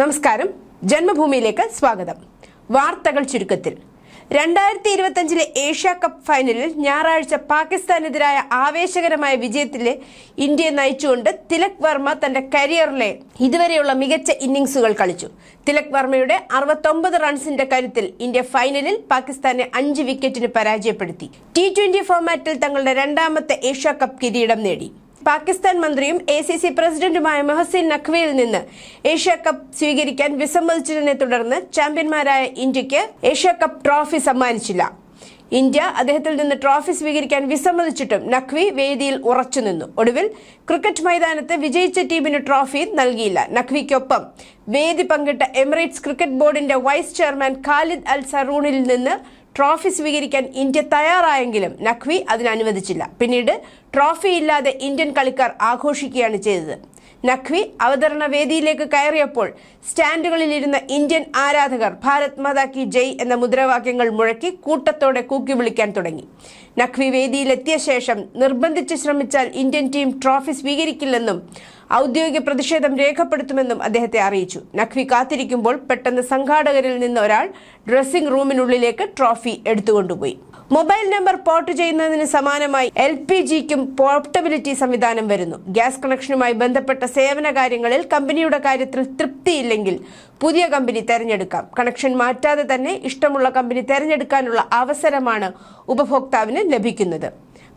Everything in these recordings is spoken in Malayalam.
നമസ്കാരം. ജന്മഭൂമിയിലേക്ക് സ്വാഗതം. വാർത്തകൾ ചുരുക്കത്തിൽ. രണ്ടായിരത്തി ഇരുപത്തഞ്ചിലെ ഏഷ്യ കപ്പ് ഫൈനലിൽ ഞായറാഴ്ച പാകിസ്ഥാനെതിരായ ആവേശകരമായ വിജയത്തിലെ ഇന്ത്യയെ നയിച്ചുകൊണ്ട് തിലക് വർമ്മ തന്റെ കരിയറിലെ ഇതുവരെയുള്ള മികച്ച ഇന്നിംഗ്സുകൾ കളിച്ചു. തിലക് വർമ്മയുടെ അറുപത്തൊമ്പത് റൺസിന്റെ കരുത്തിൽ ഇന്ത്യ ഫൈനലിൽ പാകിസ്ഥാനെ അഞ്ച് വിക്കറ്റിന് പരാജയപ്പെടുത്തി. ടി ഫോർമാറ്റിൽ തങ്ങളുടെ രണ്ടാമത്തെ ഏഷ്യ കപ്പ് കിരീടം നേടി. പാകിസ്ഥാൻ മന്ത്രിയും എ സി സി പ്രസിഡന്റുമായ മെഹസിൻ നഖ്വിയിൽ നിന്ന് ഏഷ്യ കപ്പ് സ്വീകരിക്കാൻ വിസമ്മതിച്ചതിനെ തുടർന്ന് ചാമ്പ്യന്മാരായ ഇന്ത്യയ്ക്ക് ഏഷ്യ കപ്പ് ട്രോഫി സമ്മാനിച്ചില്ല. ഇന്ത്യ അദ്ദേഹത്തിൽ നിന്ന് ട്രോഫി സ്വീകരിക്കാൻ വിസമ്മതിച്ചിട്ടും നഖ്വി വേദിയിൽ ഉറച്ചുനിന്നു ഒടുവിൽ ക്രിക്കറ്റ് മൈതാനത്ത് വിജയിച്ച ടീമിന് ട്രോഫി നൽകിയില്ല. നഖ്വിക്കൊപ്പം വേദി പങ്കിട്ട എമിറേറ്റ്സ് ക്രിക്കറ്റ് ബോർഡിന്റെ വൈസ് ചെയർമാൻ ഖാലിദ് അൽ സറൂണിൽ നിന്ന് ട്രോഫി സ്വീകരിക്കാൻ ഇന്ത്യ തയ്യാറായെങ്കിലും നഖ്വി അതിനനുവദിച്ചില്ല. പിന്നീട് ട്രോഫി ഇല്ലാതെ ഇന്ത്യൻ കളിക്കാർ ആഘോഷിക്കുകയാണ് ചെയ്തത്. നഖ്വി അവതരണ വേദിയിലേക്ക് കയറിയപ്പോൾ സ്റ്റാൻഡുകളിലിരുന്ന ഇന്ത്യൻ ആരാധകർ ഭാരത് മാതാ കി ജയ് എന്ന മുദ്രാവാക്യങ്ങൾ മുഴക്കി കൂട്ടത്തോടെ കൂക്കി വിളിക്കാൻ തുടങ്ങി. നഖ്വി വേദിയിലെത്തിയ ശേഷം നിർബന്ധിച്ച് ശ്രമിച്ചാൽ ഇന്ത്യൻ ടീം ട്രോഫി സ്വീകരിക്കില്ലെന്നും ഔദ്യോഗിക പ്രതിഷേധം രേഖപ്പെടുത്തുമെന്നും അദ്ദേഹത്തെ അറിയിച്ചു. നഖ്വി കാത്തിരിക്കുമ്പോൾ പെട്ടെന്ന് സംഘാടകരിൽ നിന്ന് ഒരാൾ ഡ്രസ്സിംഗ് റൂമിനുള്ളിലേക്ക് ട്രോഫി എടുത്തുകൊണ്ടുപോയി. മൊബൈൽ നമ്പർ പോർട്ട് ചെയ്യുന്നതിന് സമാനമായി എൽ പി ജിക്കും പോർട്ടബിലിറ്റി സംവിധാനം വരുന്നു. ഗ്യാസ് കണക്ഷനുമായി ബന്ധപ്പെട്ട സേവന കാര്യങ്ങളിൽ കമ്പനിയുടെ കാര്യത്തിൽ തൃപ്തിയില്ലെങ്കിൽ പുതിയ കമ്പനി തെരഞ്ഞെടുക്കാം. കണക്ഷൻ മാറ്റാതെ തന്നെ ഇഷ്ടമുള്ള കമ്പനി തെരഞ്ഞെടുക്കാനുള്ള അവസരമാണ് ഉപഭോക്താവിന് ലഭിക്കുന്നത്.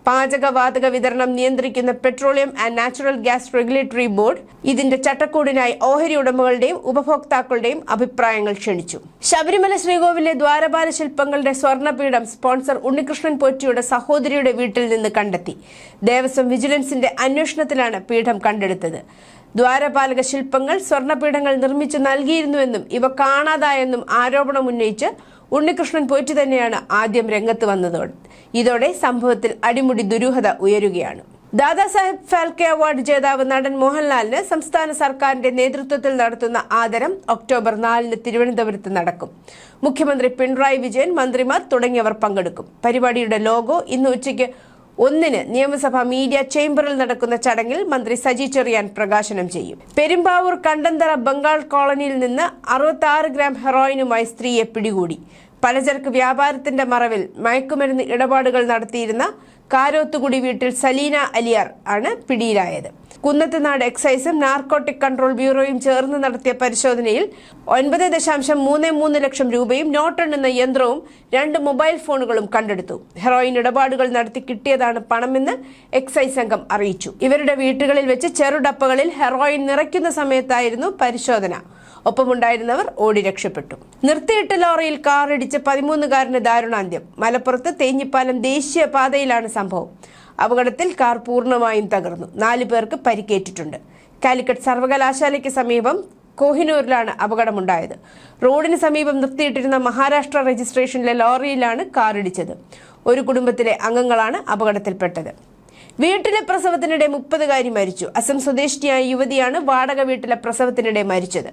പാചകവാതക വിതരണം നിയന്ത്രിക്കുന്ന petroleum and natural gas regulatory board ഇതിന്റെ ചട്ടക്കൂടിനായി ഓഹരി ഉടമകളുടെയും ഉപഭോക്താക്കളുടെയും അഭിപ്രായങ്ങൾ ക്ഷണിച്ചു. ശബരിമല ശ്രീകോവിലെ ദ്വാരപാല ശില്പങ്ങളുടെ സ്വർണപീഠം സ്പോൺസർ ഉണ്ണികൃഷ്ണൻ പോറ്റിയുടെ സഹോദരിയുടെ വീട്ടിൽ നിന്ന് കണ്ടെത്തി. ദേവസ്വം വിജിലൻസിന്റെ അന്വേഷണത്തിലാണ് പീഠം കണ്ടെടുത്തത്. ദ്വാരപാലക ശില്പങ്ങൾ സ്വർണപീഠങ്ങൾ നിർമ്മിച്ചു നൽകിയിരുന്നുവെന്നും ഇവ കാണാതായെന്നും ആരോപണം ഉന്നയിച്ച് ഉണ്ണികൃഷ്ണൻ പോറ്റി തന്നെയാണ് ആദ്യം രംഗത്ത് വന്നതോടെ. ഇതോടെ സംഭവത്തിൽ അടിമുടി ദുരൂഹത ഉയരുകയാണ്. ദാദാസാഹിബ് ഫാൽക്കെ അവാർഡ് ജേതാവ് നടൻ മോഹൻലാലിന് സംസ്ഥാന സർക്കാരിന്റെ നേതൃത്വത്തിൽ നടത്തുന്ന ആദരം ഒക്ടോബർ നാലിന് തിരുവനന്തപുരത്ത് നടക്കും. മുഖ്യമന്ത്രി പിണറായി വിജയൻ മന്ത്രിമാർ തുടങ്ങിയവർ പങ്കെടുക്കും. പരിപാടിയുടെ ലോഗോ ഇന്ന് ഉച്ചയ്ക്ക് ഒന്നിന് നിയമസഭാ മീഡിയ ചേംബറിൽ നടക്കുന്ന ചടങ്ങിൽ മന്ത്രി സജി ചെറിയാൻ പ്രകാശനം ചെയ്യും. പെരുമ്പാവൂർ കണ്ടന്തറ ബംഗാൾ കോളനിയിൽ നിന്ന് അറുപത്തി ഗ്രാം ഹെറോയിനുമായി സ്ത്രീയെ പിടികൂടി. പലചരക്ക് വ്യാപാരത്തിന്റെ മറവിൽ മയക്കുമരുന്ന് ഇടപാടുകൾ നടത്തിയിരുന്ന കാരോത്തുകുടി വീട്ടിൽ സലീന അലിയാർ ആണ് പിടിയിലായത്. കുന്നത്തുനാട് എക്സൈസും നാർക്കോട്ടിക് കൺട്രോൾ ബ്യൂറോയും ചേർന്ന് നടത്തിയ പരിശോധനയിൽ ഒൻപത് ദശാംശം മൂന്ന് മൂന്ന് ലക്ഷം രൂപയും നോട്ടെണ്ണുന്ന യന്ത്രവും രണ്ട് മൊബൈൽ ഫോണുകളും കണ്ടെടുത്തു. ഹെറോയിൻ ഇടപാടുകൾ നടത്തി കിട്ടിയതാണ് പണമെന്ന് എക്സൈസ് സംഘം അറിയിച്ചു. ഇവരുടെ വീട്ടുകളിൽ വെച്ച് ചെറുഡപ്പകളിൽ ഹെറോയിൻ നിറയ്ക്കുന്ന സമയത്തായിരുന്നു പരിശോധന. ഒപ്പമുണ്ടായിരുന്നവർ ഓടി രക്ഷപ്പെട്ടു. നിർത്തിയിട്ട ലോറിയിൽ കാറിടിച്ച് പതിമൂന്നുകാരന് ദാരുണാന്ത്യം. മലപ്പുറത്ത് തേഞ്ഞിപ്പാലം ദേശീയ പാതയിലാണ് സംഭവം. അപകടത്തിൽ കാർ പൂർണമായും തകർന്നു. നാലു പേർക്ക് പരിക്കേറ്റിട്ടുണ്ട്. കാലിക്കറ്റ് സർവകലാശാലയ്ക്ക് സമീപം കോഹിനൂരിലാണ് അപകടമുണ്ടായത്. റോഡിന് സമീപം നിർത്തിയിട്ടിരുന്ന മഹാരാഷ്ട്ര രജിസ്ട്രേഷനിലെ ലോറിയിലാണ് കാറിടിച്ചത്. ഒരു കുടുംബത്തിലെ അംഗങ്ങളാണ് അപകടത്തിൽപ്പെട്ടത്. വീട്ടിലെ പ്രസവത്തിനിടെ മുപ്പതുകാരി മരിച്ചു. അസം സ്വദേശിയായ യുവതിയാണ് വാടക വീട്ടിലെ പ്രസവത്തിനിടെ മരിച്ചത്.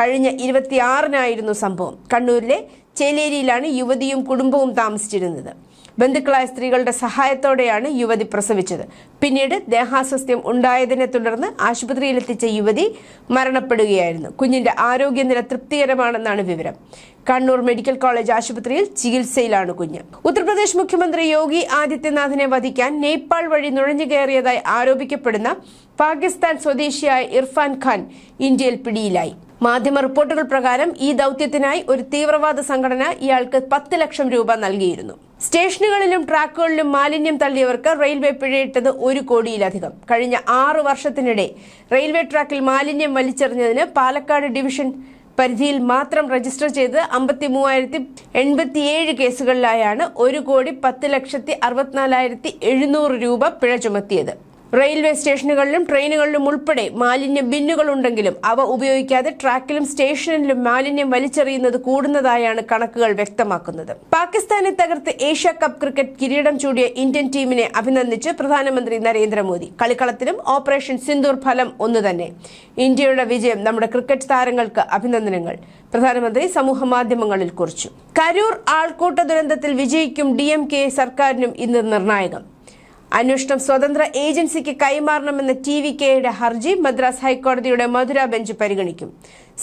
കഴിഞ്ഞ ഇരുപത്തിയാറിനായിരുന്നു സംഭവം. കണ്ണൂരിലെ ചേലേരിയിലാണ് യുവതിയും കുടുംബവും താമസിച്ചിരുന്നത്. ബന്ധുക്കളായ സ്ത്രീകളുടെ സഹായത്തോടെയാണ് യുവതി പ്രസവിച്ചത്. പിന്നീട് ദേഹാസ്വസ്ഥ്യം ഉണ്ടായതിനെ തുടർന്ന് ആശുപത്രിയിലെത്തിച്ച യുവതി മരണപ്പെടുകയായിരുന്നു. കുഞ്ഞിന്റെ ആരോഗ്യനില തൃപ്തികരമാണെന്നാണ് വിവരം. കണ്ണൂർ മെഡിക്കൽ കോളേജ് ആശുപത്രിയിൽ ചികിത്സയിലാണ് കുഞ്ഞ്. ഉത്തർപ്രദേശ് മുഖ്യമന്ത്രി യോഗി ആദിത്യനാഥിനെ വധിക്കാൻ നേപ്പാൾ വഴി നുഴഞ്ഞു കയറിയതായി ആരോപിക്കപ്പെടുന്ന പാകിസ്ഥാൻ സ്വദേശിയായ ഇർഫാൻ ഖാൻ ഇന്ത്യയിൽ പിടിയിലായി. മാധ്യമ റിപ്പോർട്ടുകൾ പ്രകാരം ഈ ദൗത്യത്തിനായി ഒരു തീവ്രവാദ സംഘടന ഇയാൾക്ക് പത്ത് ലക്ഷം രൂപ നൽകിയിരുന്നു. സ്റ്റേഷനുകളിലും ട്രാക്കുകളിലും മാലിന്യം തള്ളിയവർക്ക് റെയിൽവേ പിഴയിട്ടത് ഒരു കോടിയിലധികം. കഴിഞ്ഞ ആറു വർഷത്തിനിടെ റെയിൽവേ ട്രാക്കിൽ മാലിന്യം വലിച്ചെറിഞ്ഞതിന് പാലക്കാട് ഡിവിഷൻ പരിധിയിൽ മാത്രം രജിസ്റ്റർ ചെയ്ത് അമ്പത്തി മൂവായിരത്തി എൺപത്തിയേഴ് കേസുകളിലായാണ് ഒരു കോടി പത്ത് ലക്ഷത്തി അറുപത്തിനാലായിരത്തി എഴുന്നൂറ് രൂപ പിഴ ചുമത്തിയത്. റെയിൽവേ സ്റ്റേഷനുകളിലും ട്രെയിനുകളിലും ഉൾപ്പെടെ മാലിന്യ ബിന്നുകൾ ഉണ്ടെങ്കിലും അവ ഉപയോഗിക്കാതെ ട്രാക്കിലും സ്റ്റേഷനിലും മാലിന്യം വലിച്ചെറിയുന്നത് കൂടുന്നതായാണ് കണക്കുകൾ വ്യക്തമാക്കുന്നത്. പാകിസ്ഥാനെ തകർത്ത് ഏഷ്യ കപ്പ് ക്രിക്കറ്റ് കിരീടം ചൂടിയ ഇന്ത്യൻ ടീമിനെ അഭിനന്ദിച്ച് പ്രധാനമന്ത്രി നരേന്ദ്രമോദി. കളിക്കളത്തിലും ഓപ്പറേഷൻ സിന്ദൂർ ഫലം ഒന്നു തന്നെ. ഇന്ത്യയുടെ വിജയം നമ്മുടെ ക്രിക്കറ്റ് താരങ്ങൾക്ക് അഭിനന്ദനങ്ങൾ. പ്രധാനമന്ത്രി സമൂഹ മാധ്യമങ്ങളിൽ കുറിച്ചു. കരൂർ ആൾക്കൂട്ട ദുരന്തത്തിൽ വിജയിക്കും ഡി എം കെ സർക്കാരിനും ഇന്ന് നിർണായകം. അന്വേഷണം സ്വതന്ത്ര ഏജൻസിക്ക് കൈമാറണമെന്ന ടി വി കെയുടെ ഹർജി മദ്രാസ് ഹൈക്കോടതിയുടെ മധുര ബെഞ്ച് പരിഗണിക്കും.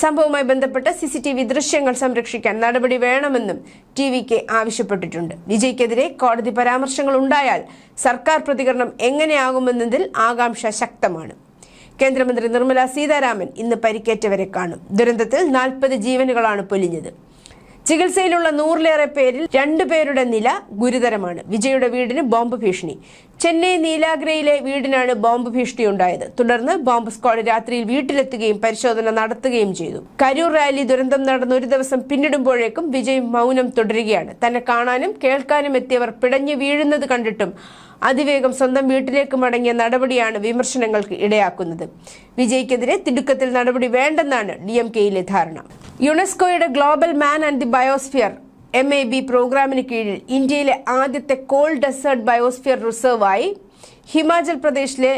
സംഭവവുമായി ബന്ധപ്പെട്ട സിസിടിവി ദൃശ്യങ്ങൾ സംരക്ഷിക്കാൻ നടപടി വേണമെന്നും ടി വി കെ ആവശ്യപ്പെട്ടിട്ടുണ്ട്. വിജയ്ക്കെതിരെ കോടതി പരാമർശങ്ങൾ ഉണ്ടായാൽ സർക്കാർ പ്രതികരണം എങ്ങനെയാകുമെന്നതിൽ ആകാംക്ഷ ശക്തമാണ്. കേന്ദ്രമന്ത്രി നിർമ്മല സീതാരാമൻ ഇന്ന് പരിക്കേറ്റവരെ കാണും. ദുരന്തത്തിൽ നാൽപ്പത് ജീവനുകളാണ് പൊലിഞ്ഞത്. ചികിത്സയിലുള്ള നൂറിലേറെ പേരിൽ രണ്ടുപേരുടെ നില ഗുരുതരമാണ്. വിജയുടെ വീടിന് ബോംബ് ഭീഷണി. ചെന്നൈ നീലാഗ്രയിലെ വീടിനാണ് ബോംബ് ഭീഷണിയുണ്ടായത്. തുടർന്ന് ബോംബ് സ്ക്വാഡ് രാത്രിയിൽ വീട്ടിലെത്തുകയും പരിശോധന നടത്തുകയും ചെയ്തു. കരൂർ റാലി ദുരന്തം നടന്ന ഒരു ദിവസം പിന്നിടുമ്പോഴേക്കും വിജയ് മൗനം തുടരുകയാണ്. തന്നെ കാണാനും കേൾക്കാനും എത്തിയവർ പിടഞ്ഞു വീഴുന്നത് കണ്ടിട്ടും അതിവേഗം സ്വന്തം വീട്ടിലേക്ക് മടങ്ങിയ നടപടിയാണ് വിമർശനങ്ങൾക്ക് ഇടയാക്കുന്നത്. വിജയ്ക്കെതിരെ തിടുക്കത്തിൽ നടപടി വേണ്ടെന്നാണ് ഡി എം കെയിലെ ധാരണ. യുനെസ്കോയുടെ global man and the biosphere M A B പ്രോഗ്രാമിന് കീഴിൽ ഇന്ത്യയിലെ ആദ്യത്തെ കോൾ ഡെസേർട്ട് ബയോസ്ഫിയർ റിസർവായി ഹിമാചൽ പ്രദേശിലെ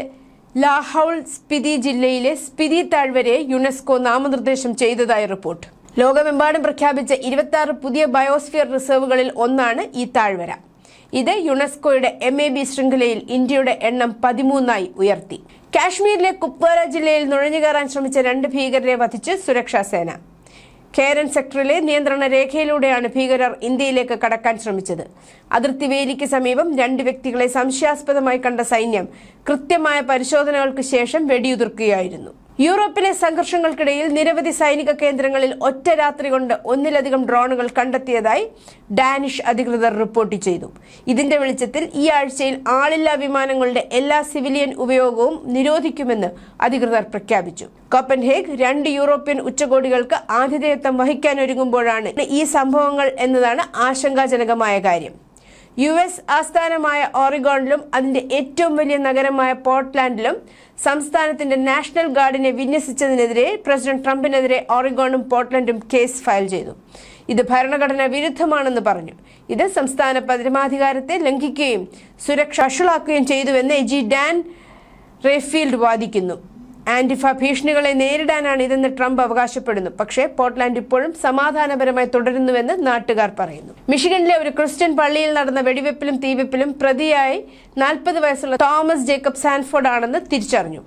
ലാഹൌൾ സ്പിതി ജില്ലയിലെ സ്പിതി താഴ്വരയെ യുനെസ്കോ നാമനിർദ്ദേശം ചെയ്തതായി റിപ്പോർട്ട്. ലോകമെമ്പാടും പ്രഖ്യാപിച്ച ഇരുപത്തി പുതിയ ബയോസ്ഫിയർ റിസർവുകളിൽ ഒന്നാണ് ഈ താഴ്വര. ഇത് യുനെസ്കോയുടെ എം എ ബി ശൃംഖലയിൽ ഇന്ത്യയുടെ എണ്ണം പതിമൂന്നായി ഉയർത്തി. കാശ്മീരിലെ കുപ്വാര ജില്ലയിൽ നുഴഞ്ഞുകയറാൻ ശ്രമിച്ച രണ്ട് ഭീകരരെ വധിച്ച് സുരക്ഷാ സേന. കേരൻ സെക്ടറിലെ നിയന്ത്രണ രേഖയിലൂടെയാണ് ഭീകരർ ഇന്ത്യയിലേക്ക് കടക്കാൻ ശ്രമിച്ചത്. അതിർത്തി വേലിക്ക് സമീപം രണ്ട് വ്യക്തികളെ സംശയാസ്പദമായി കണ്ട സൈന്യം കൃത്യമായ പരിശോധനകൾക്ക് ശേഷം വെടിയുതിർക്കുകയായിരുന്നു. യൂറോപ്പിലെ സംഘർഷങ്ങൾക്കിടയിൽ നിരവധി സൈനിക കേന്ദ്രങ്ങളിൽ ഒറ്റ രാത്രി കൊണ്ട് ഒന്നിലധികം ഡ്രോണുകൾ കണ്ടെത്തിയതായി ഡാനിഷ് അധികൃതർ റിപ്പോർട്ട് ചെയ്തു. ഇതിന്റെ വെളിച്ചത്തിൽ ഈ ആഴ്ചയിൽ ആളില്ലാ വിമാനങ്ങളുടെ എല്ലാ സിവിലിയൻ ഉപയോഗവും നിരോധിക്കുമെന്ന് അധികൃതർ പ്രഖ്യാപിച്ചു. കോപ്പൻഹേഗ് രണ്ട് യൂറോപ്യൻ ഉച്ചകോടികൾക്ക് ആതിഥേയത്വം വഹിക്കാനൊരുങ്ങുമ്പോഴാണ് ഈ സംഭവങ്ങൾ എന്നതാണ് ആശങ്കാജനകമായ കാര്യം. യു എസ് ആസ്ഥാനമായ ഓറിഗോണിലും അതിന്റെ ഏറ്റവും വലിയ നഗരമായ പോർട്ട്ലാൻഡിലും സംസ്ഥാനത്തിന്റെ നാഷണൽ ഗാർഡിനെ വിന്യസിച്ചതിനെതിരെ പ്രസിഡന്റ് ട്രംപിനെതിരെ ഓറിഗോണും പോർട്ട്ലാൻഡും കേസ് ഫയൽ ചെയ്തു. ഇത് ഭരണഘടന വിരുദ്ധമാണെന്ന് പറഞ്ഞു. ഇത് സംസ്ഥാന പരമാധികാരത്തെ ലംഘിക്കുകയും സുരക്ഷ വഷളാക്കുകയും ചെയ്തുവെന്ന് ജി ഡാൻ റേഫീൽഡ് വാദിക്കുന്നു. ആന്റിഫ ഭീഷണികളെ നേരിടാനാണ് ഇതെന്ന് ട്രംപ് അവകാശപ്പെടുന്നു. പക്ഷേ പോർട്ട്ലാൻഡ് ഇപ്പോഴും സമാധാനപരമായി തുടരുന്നുവെന്ന് നാട്ടുകാർ പറയുന്നു. മിഷിഗണിലെ ഒരു ക്രിസ്ത്യൻ പള്ളിയിൽ നടന്ന വെടിവെപ്പിലും തീവെപ്പിലും പ്രതിയായി നാൽപ്പത് വയസ്സുള്ള തോമസ് ജേക്കബ് സാൻഫോർഡ് ആണെന്ന് തിരിച്ചറിഞ്ഞു.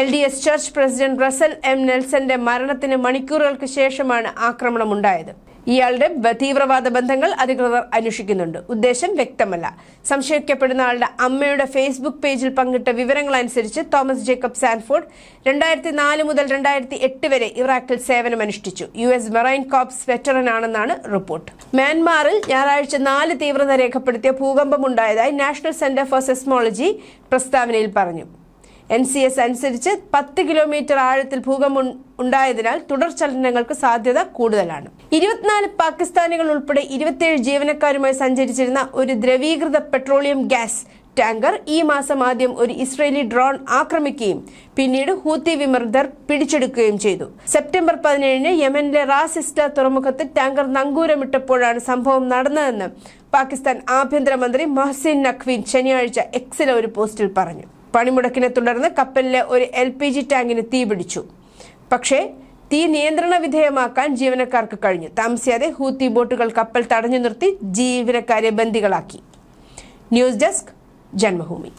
L D S church president Russell M നെൽസന്റെ മരണത്തിന് മണിക്കൂറുകൾക്ക് ശേഷമാണ് ആക്രമണം ഉണ്ടായത് ഇയാളുടെ തീവ്രവാദ ബന്ധങ്ങൾ അധികൃതർ അന്വേഷിക്കുന്നുണ്ട്. ഉദ്ദേശം വ്യക്തമല്ല. സംശയിക്കപ്പെടുന്ന ആളുടെ അമ്മയുടെ ഫേസ്ബുക്ക് പേജിൽ പങ്കിട്ട വിവരങ്ങൾ അനുസരിച്ച് തോമസ് ജേക്കബ് സാൻഫോർഡ് രണ്ടായിരത്തി നാല് മുതൽ രണ്ടായിരത്തി എട്ട് വരെ ഇറാഖിൽ സേവനമനുഷ്ഠിച്ചു. U S marine corps veteran ആണെന്നാണ് റിപ്പോർട്ട്. മ്യാൻമാറിൽ ഞായറാഴ്ച നാല് തീവ്രത രേഖപ്പെടുത്തിയ ഭൂകമ്പമുണ്ടായതായി നാഷണൽ സെന്റർ ഫോർ സെസ്മോളജി പ്രസ്താവനയിൽ പറഞ്ഞു. എൻ സി എസ് അനുസരിച്ച് പത്ത് കിലോമീറ്റർ ആഴത്തിൽ ഭൂകമ്പം ഉണ്ടായതിനാൽ തുടർ ചലനങ്ങൾക്ക് സാധ്യത കൂടുതലാണ്. ഇരുപത്തിനാല് പാകിസ്ഥാനികൾ ഉൾപ്പെടെ ഇരുപത്തിയേഴ് ജീവനക്കാരുമായി സഞ്ചരിച്ചിരുന്ന ഒരു ദ്രവീകൃത പെട്രോളിയം ഗ്യാസ് ടാങ്കർ ഈ മാസം ആദ്യം ഒരു ഇസ്രേലി ഡ്രോൺ ആക്രമിക്കുകയും പിന്നീട് ഹൂത്തി വിമർദ്ദർ പിടിച്ചെടുക്കുകയും ചെയ്തു. സെപ്റ്റംബർ പതിനേഴിന് യമനിലെ റാസിസ്റ്റ തുറമുഖത്ത് ടാങ്കർ നങ്കൂരമിട്ടപ്പോഴാണ് സംഭവം നടന്നതെന്ന് പാകിസ്ഥാൻ ആഭ്യന്തരമന്ത്രി മൊഹസിൻ നഖ്വീൻ ശനിയാഴ്ച എക്സിലെ ഒരു പോസ്റ്റിൽ പറഞ്ഞു. പണിമുടക്കിനെ തുടർന്ന് കപ്പലിലെ ഒരു എൽ പി ജി ടാങ്കിന് തീപിടിച്ചു പക്ഷേ തീ നിയന്ത്രണ വിധേയമാക്കാൻ ജീവനക്കാർക്ക് കഴിഞ്ഞു. താമസിയാതെ ഹൂത്തി ബോട്ടുകൾ കപ്പൽ തടഞ്ഞു നിർത്തി ജീവനക്കാരെ ബന്ദികളാക്കി. News desk Janmabhoomi.